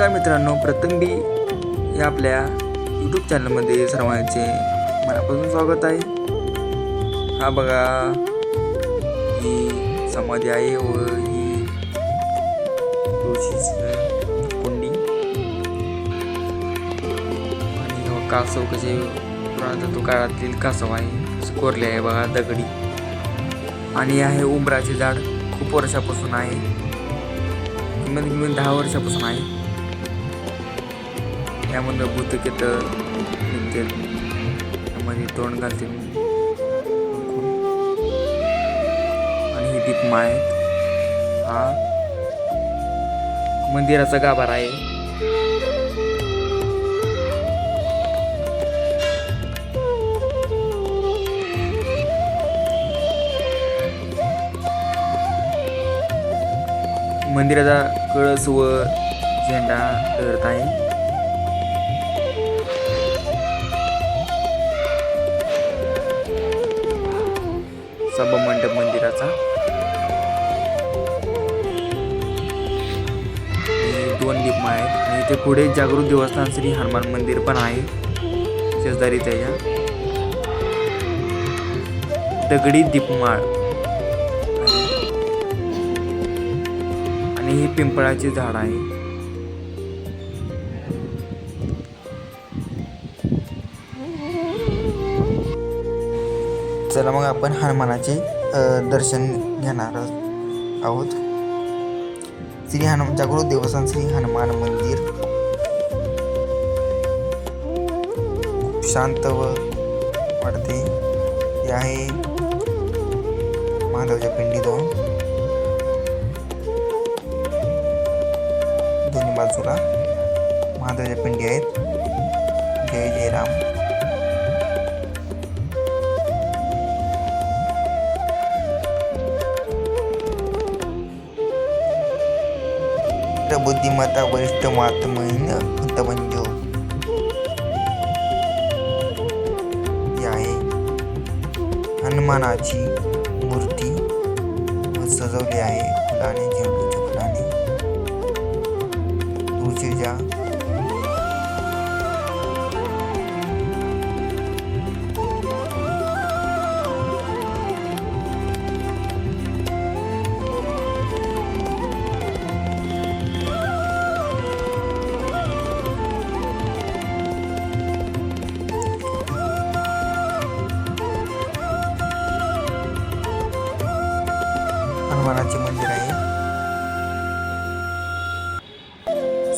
नमस्कार मित्रांनो प्रथम बी या आपल्या यूट्यूब चॅनलमध्ये सर्वांचे मनापासून स्वागत आहे. हा बघा ही समाधी आहे व ही तुळशीच कुंडी. आणि हो कासव कसे पुरातत्व काळातील कासव आहे कोरले आहे बघा दगडी. आणि आहे उंबराचे झाड खूप वर्षापासून आहे. किंमत किंमत दहा वर्षापासून आहे. यामधनं भूतकेत निघतील? त्यामध्ये तोंड घालतील. आणि ही दीपमाळ आहेत हा. मंदिराचा गाभारा आहे मंदिराचा कळस व झेंडा करत आहे. आहे. आणि इथे पुढे जागृत देवस्थान श्री हनुमान मंदिर पण आहे. शेजारी त्याच्या. दगडी दीपमाळ. आणि हे पिंपळाचे झाड आहे. चला मग आपण हनुमानाचे दर्शन घेणार आहोत. श्री हनुमान जागृत देवस्थान श्री हनुमान मंदिर. खूप शांत व वाटते हे आहे महादेवच्या पिंडी दोन. दोन्ही बाजूला महादेवच्या पिंडी आहेत. जय जय राम बुद्धिमत्ता वरिष्ठ महात्मैन पंतबंजो ही आहे हनुमानाची मूर्ती सजवली आहे फुलाने झेंडूच्या फुलाने तुळशीच्या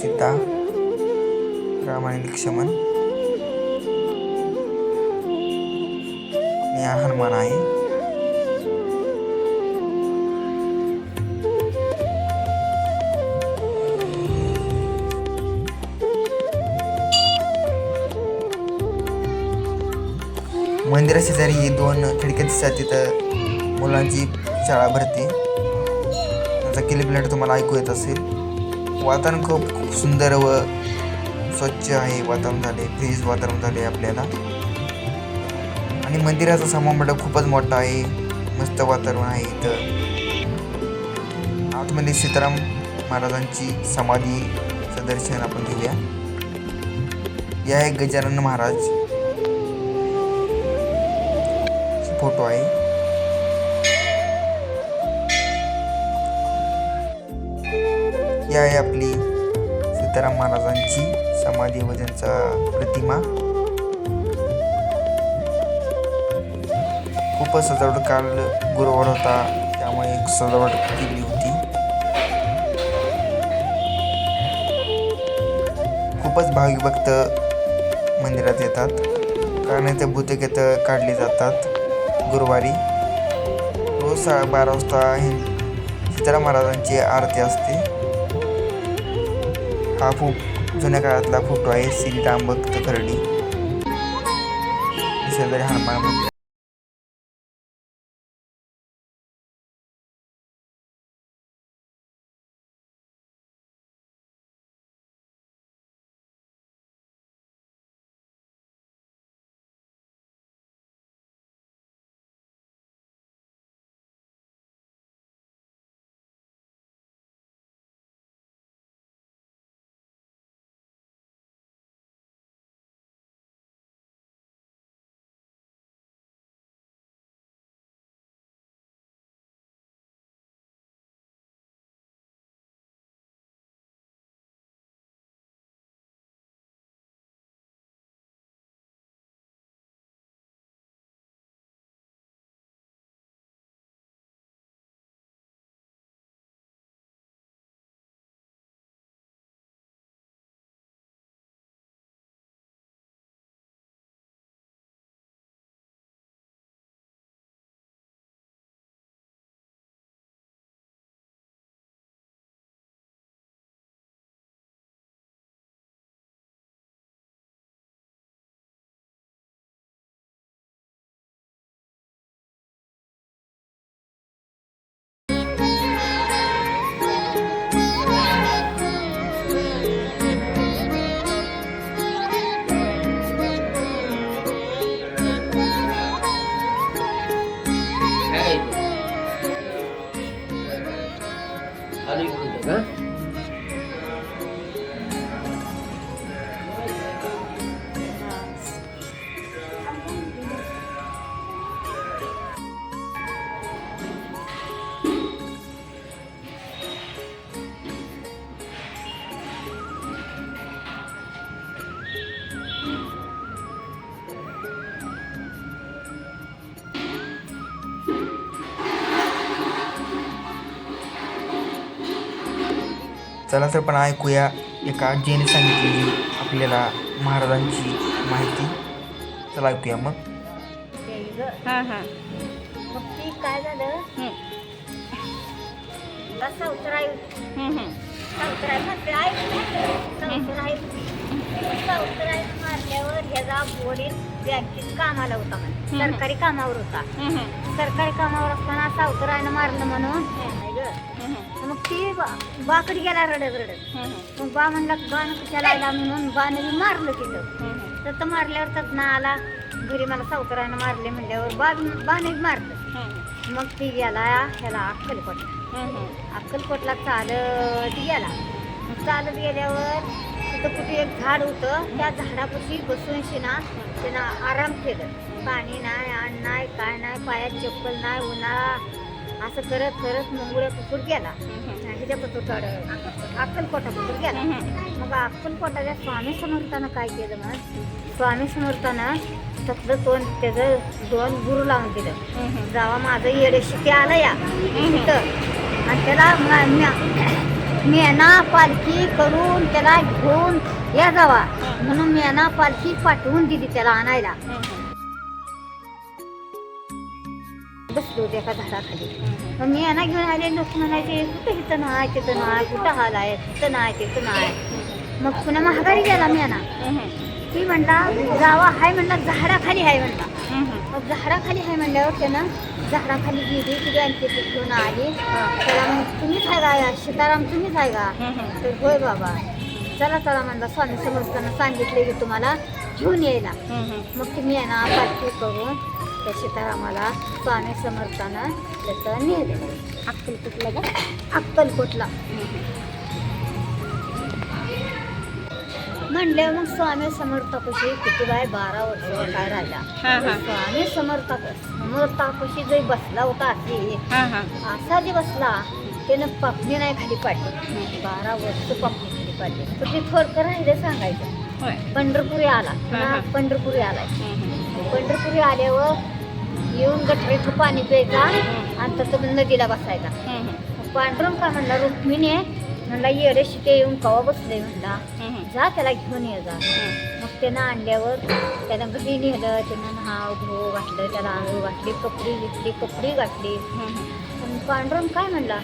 सीता राम आणि लक्ष्मण. आणि हनुमान आहे. मंदिरा शेजारी ही दोन खिडक्या दिसतात तिथं मुलांची शाळा भरते. त्याचा किलबिलाट तुम्हाला ऐकू येत असेल. वातावरण खूप खूप सुंदर व स्वच्छ आहे वातावरण झाले फ्रीज वातावरण झाले आपल्याला. आणि मंदिराचा समामंडप खूपच मोठा आहे मस्त वातावरण आहे इथं. आतमध्ये सीताराम महाराजांची समाधीचं दर्शन आपण घेऊया. या आहे गजानन महाराज फोटो आहे. ही आहे आपली सीताराम महाराजांची समाधी व त्यांचा प्रतिमा. खूपच सजावट काल गुरुवार होता त्यामुळे एक सजावट केली होती. खूपच भाविक भक्त मंदिरात येतात. कारण इथे भूतकेत काढली जातात गुरुवारी. रोज सा बारा वाजता सीताराम महाराजांची आरती असते. हा खूप जुन्या काळातला फोटो आहे. श्रीराम भक्त खर्डी. हनुमान मंदिर खाली इकडून चला तर पण ऐकूया एका आजीने सांगितलेली आपल्याला महाराजांची माहिती. चला ऐकूया मग. हां हां. मग ती काय झालं? हं, मला सावतराई हं, हं. सावतराई म्हणते आई सावतराई सावतराई मारल्यावर ह्याचा वडील बँकेत कामाला होता म्हणे. सरकारी कामावर होता. हं, हं. सरकारी कामावर असताना सावतराईनं मारलं म्हणून. ती बा- बाकडे गेला रडत रडत. मग बा म्हणला बाण कशाला आला म्हणून बाने मारलं तिथं. तर तो मारल्यावर तर ना आला. घरी मला सावतरानं मारले म्हणल्यावर बा बाने मारलं. मग ती गेला ह्याला अक्कलकोट. हं. अक्कलकोटला चालत गेला. मग चालत गेल्यावर तिथं कुठे एक झाड होतं. त्या झाडापाशी बसून शिना त्यानं आराम केलं. पाणी नाही अन्न नाही काय नाही पायात चप्पल नाही उन्हाळा. असं करत करत मंगुळ्या कुकुर गेला. ह्याच्या पतोटाड अक्कलकोटा कुकुर गेला. मग अक्कलकोटाच्या स्वामी समर्थानं काय केलं मग? स्वामी समर्थानं सगळं तोंड त्याचं दोन गुरु लावून दिलं. जावा माझं येडेशी ते आलं या. आणि त्याला म्या- मेना पालखी करून त्याला घेऊन या जावा. म्हणून मेना पालखी पाठवून दिली त्याला आणायला. बसलो होते एका झाडाखाली. मग मी यांना घेऊन आले लोक म्हणायचे कुठं इथं नाही तिथं नाही कुठं हाल आहे तिथं नाही तिथं नाही मग पुन्हा महागारी गेला मी यांना. मी ती म्हणला जावा हाय म्हणला झाडाखाली हाय म्हणला मग झाडाखाली आहे म्हणल्यावर त्यानं झाडाखाली गेली ती आणखी घेऊन आली. त्याला मग तुम्हीच आहे का? सीताराम तुम्हीच आहे का? तर होय बाबा. चला चला म्हणला स्वामी समजताना सांगितले की तुम्हाला घेऊन यायला. मग तुम्ही आहे ना पालखी करून त्या सीतारामाला स्वामी समर्थानं त्याचं नेलं अक्कलकोटला का? अक्कलकोटला हं, हं. म्हणले मग स्वामी समर्थापाशी किती बाय बारा वर्ष काय राहिला. स्वामी समर्था समर्थापाशी जरी बसला होता हां, हां. असा जे बसला त्यानं पापणी नाही खाली पाडली बारा वर्ष पापणी खाली पाडली तर ते थोडकं राहिले सांगायचं. पंढरपुरी आला. पंढरपुरी आलाय हं. पंढरपुरी आल्यावर येऊन गटरीचं पाणी प्यायचा आणि तसं नदीला बसायचा. पांडुरंग काय म्हणला रुक्मिणी म्हणला येडे शिके येऊन कवा बसले म्हणला. जा त्याला घेऊन ये जा. मग त्यानं आणल्यावर त्यानं घरी नेलं. त्यानं नाव धो घातलं त्याला आंघोळ घातली कपडी घेतली कपडी घातली. पण पांडुरंग काय म्हणला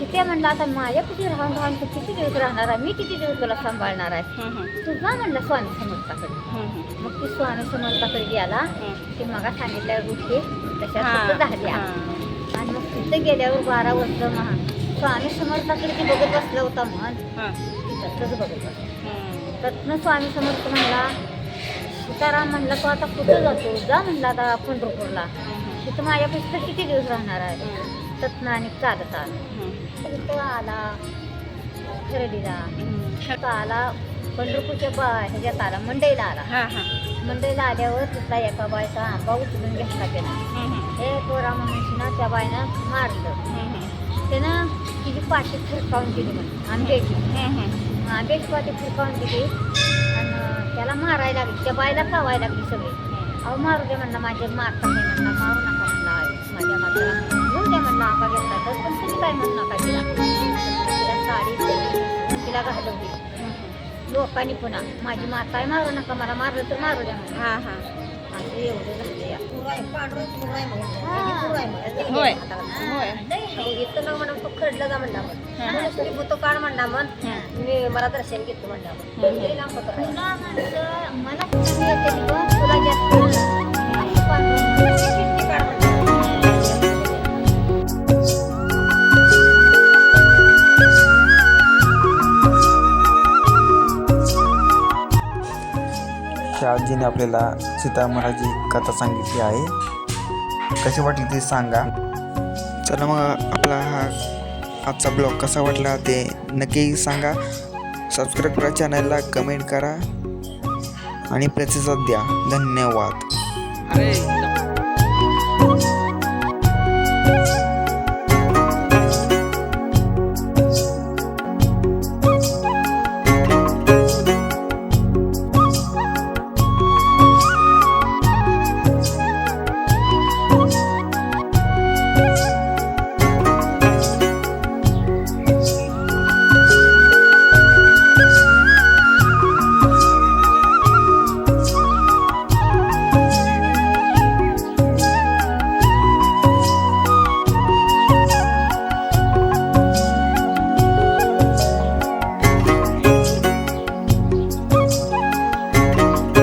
शिट्या म्हणला आता माझ्या किती राहून राहून तू किती दिवस राहणार आहे? मी किती दिवस तुला सांभाळणार आहे. तू जा म्हणलं स्वामी समर्थाकडे. मग ती स्वामी समर्थाकडे गेला. ती मगा सांगितल्यावर गोष्टी तशा झाल्या. आणि मग तिथं गेल्यावर बारा वर्ष महा स्वामी समर्थाकडे ती बघत बसला होता म्हण. हां. तसंच बघत बसला. तत्न स्वामी समर्थ म्हणला सीताराम म्हणला तू आता कुठं जातो? जा म्हणला आता पंढरपूरला. तिथं माझ्यापाशी तर किती दिवस राहणार आहे? तत्न आणि चालत आला. तिथं आला खरेदीला. तिथं आला पंढरपूरच्या बा ह्याच्यात आला मंडईला आला. हां, हां. मंडईला आल्यावर तिथला एका बायचा आंबा उचलून घेतला त्यानं. हं, पोरा मनुष्यनं त्या बायनं मारलं. त्यानं तिची पाठी फिरकावून दिली म्हणे आंब्याची. आंब्याची पाठी फिरकावून दिली आणि त्याला मारायला लागली. त्या बायला चावायला लागली सगळी. अहो मारू दे म्हणला माझ्या मारता नाही म्हणला मारू नका म्हणला माझ्या माताला काय दे म्हणला घेतला तर पण तुम्ही काय म्हणू नका तिला तिला साडी दिली, तिला घालवली लोकांनी पुन्हा माझी माताय मारू नका मला मारलं तर मारू द्या म्हणला हां, हां. असं एवढं झालं होय. होय. म्हणून तो खडला जा म्हणला हा. मग तरी काढ म्हणला मग मी मला दर्शन घेतो म्हणला मग म्हणलं मला तुला जास्त आपल्याला सीतारामाची कथा सांगितली आहे. कशी वाटली ते सांगा. चला मग आपला हा आजचा ब्लॉग कसा वाटला ते नक्की सांगा. सबस्क्राईब करा चॅनलला कमेंट करा. आणि प्रतिसाद द्या. धन्यवाद. अरे.